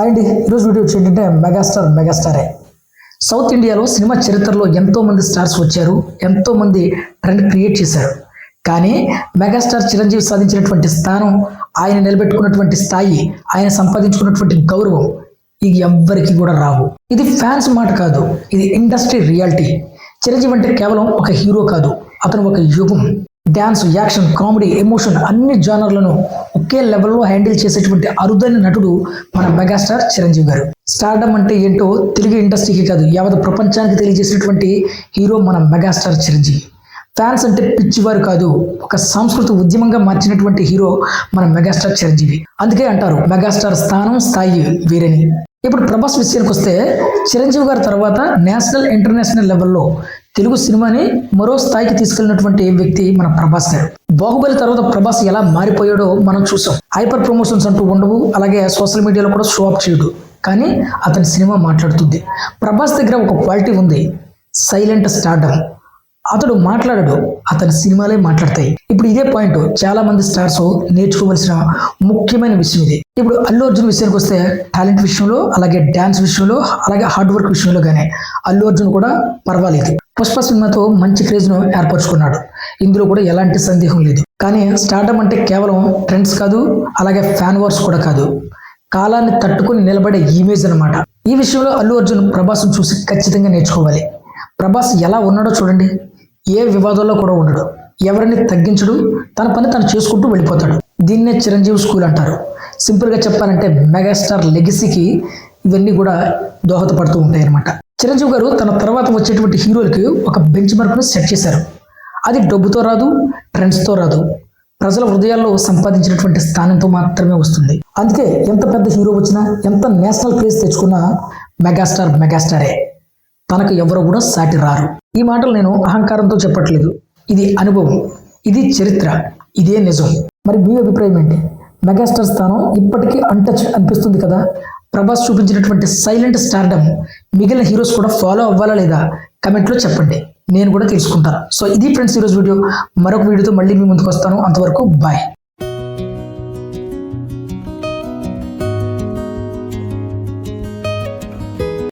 And ఈరోజు video వచ్చి ఏంటంటే మెగాస్టార్ మెగాస్టారే. సౌత్ ఇండియాలో సినిమా చరిత్రలో ఎంతోమంది స్టార్స్ వచ్చారు ఎంతోమంది ట్రెండ్ క్రియేట్ చేశారు. కానీ మెగాస్టార్ చిరంజీవి సాధించినటువంటి స్థానం ఆయన నిలబెట్టుకున్నటువంటి స్థాయి ఆయన సంపాదించుకున్నటువంటి గౌరవం ఇది ఎవ్వరికి కూడా రావు. ఇది ఫ్యాన్స్ మాట కాదు ఇది ఇండస్ట్రీ రియాలిటీ. చిరంజీవి అంటే కేవలం ఒక హీరో కాదు అతను ఒక యుగం. డ్యాన్స్ యాక్షన్ కామెడీ ఎమోషన్ అన్ని జానర్లను ఒకే లెవెల్లో హ్యాండిల్ చేసేటువంటి అరుదైన నటుడు మన మెగాస్టార్ చిరంజీవి గారు. స్టార్డమ్ అంటే ఏంటో తెలుగు ఇండస్ట్రీకి కాదు యావత్ ప్రపంచానికి తెలియజేసినటువంటి హీరో మన మెగాస్టార్ చిరంజీవి. ఫ్యాన్స్ అంటే పిచ్చివారు కాదు ఒక సాంస్కృతిక ఉద్యమంగా మార్చినటువంటి హీరో మన మెగాస్టార్ చిరంజీవి. అందుకే అంటారు మెగాస్టార్ స్థానం స్థాయి వీరని. ఇప్పుడు ప్రభాస్ విషయానికి వస్తే చిరంజీవి గారి తర్వాత నేషనల్ ఇంటర్నేషనల్ లెవెల్లో తెలుగు సినిమాని మరో స్థాయికి తీసుకెళ్ళినటువంటి వ్యక్తి మన ప్రభాస్ గారు. బాహుబలి తర్వాత ప్రభాస్ ఎలా మారిపోయాడో మనం చూసాం. హైపర్ ప్రమోషన్స్ అంటూ ఉండవు అలాగే సోషల్ మీడియాలో కూడా షో అప్ చేయడు. కానీ అతని సినిమా మాట్లాడుతుంది. ప్రభాస్ దగ్గర ఒక క్వాలిటీ ఉంది సైలెంట్ స్టార్డమ్. అతడు మాట్లాడడు అతని సినిమాలే మాట్లాడతాయి. ఇప్పుడు ఇదే పాయింట్ చాలా మంది స్టార్స్ నేర్చుకోవలసిన ముఖ్యమైన విషయం ఇది. ఇప్పుడు అల్లు అర్జున్ విషయానికి వస్తే టాలెంట్ విషయంలో అలాగే డ్యాన్స్ విషయంలో అలాగే హార్డ్ వర్క్ విషయంలో కానీ అల్లు అర్జున్ కూడా పర్వాలేదు. పుష్ప సినిమాతో మంచి క్రేజ్ను ఏర్పరచుకున్నాడు. ఇందులో కూడా ఎలాంటి సందేహం లేదు. కానీ స్టార్టప్ అంటే కేవలం ట్రెండ్స్ కాదు అలాగే ఫ్యాన్ వార్స్ కూడా కాదు. కాలాన్ని తట్టుకుని నిలబడే ఇమేజ్ అన్నమాట. ఈ విషయంలో అల్లు అర్జున్ ప్రభాస్ను చూసి ఖచ్చితంగా నేర్చుకోవాలి. ప్రభాస్ ఎలా ఉన్నాడో చూడండి. ఏ వివాదంలో కూడా ఉండడు. ఎవరిని తగ్గించడు. తన పని తను చేసుకుంటూ వెళ్ళిపోతాడు. దీన్నే చిరంజీవి స్కూల్ అంటారు. సింపుల్గా చెప్పాలంటే మెగాస్టార్ లెగసీకి ఇవన్నీ కూడా దోహదపడుతూ ఉంటాయి అన్నమాట చిరంజీవి గారు తన తర్వాత వచ్చేటువంటి హీరోలకి ఒక బెంచ్ మార్క్ను సెట్ చేశారు. అది డబ్బుతో రాదు ట్రెండ్స్తో రాదు. ప్రజల హృదయాల్లో సంపాదించినటువంటి స్థానంతో మాత్రమే వస్తుంది. అందుకే ఎంత పెద్ద హీరో వచ్చినా ఎంత నేషనల్ క్రేజ్ తెచ్చుకున్నా మెగాస్టార్ మెగాస్టారే. తనకు ఎవరు కూడా సాటి రారు. ఈ మాటలు నేను అహంకారంతో చెప్పట్లేదు. ఇది అనుభవం. ఇది చరిత్ర. ఇదే నిజం. మరి మీ అభిప్రాయం ఏంటి? మెగాస్టార్ స్థానం ఇప్పటికీ అంటచ్ అనిపిస్తుంది కదా? ప్రభాస్ చూపించినటువంటి సైలెంట్ స్టార్డమ్ మిగిలిన హీరోస్ కూడా ఫాలో అవ్వాలా లేదా కమెంట్లో చెప్పండి. నేను కూడా తెలుసుకుంటాను. సో ఇది ఫ్రెండ్స్ ఈరోజు వీడియో. మరొక వీడియోతో మళ్ళీ మీ ముందుకు వస్తాను. అంతవరకు బాయ్.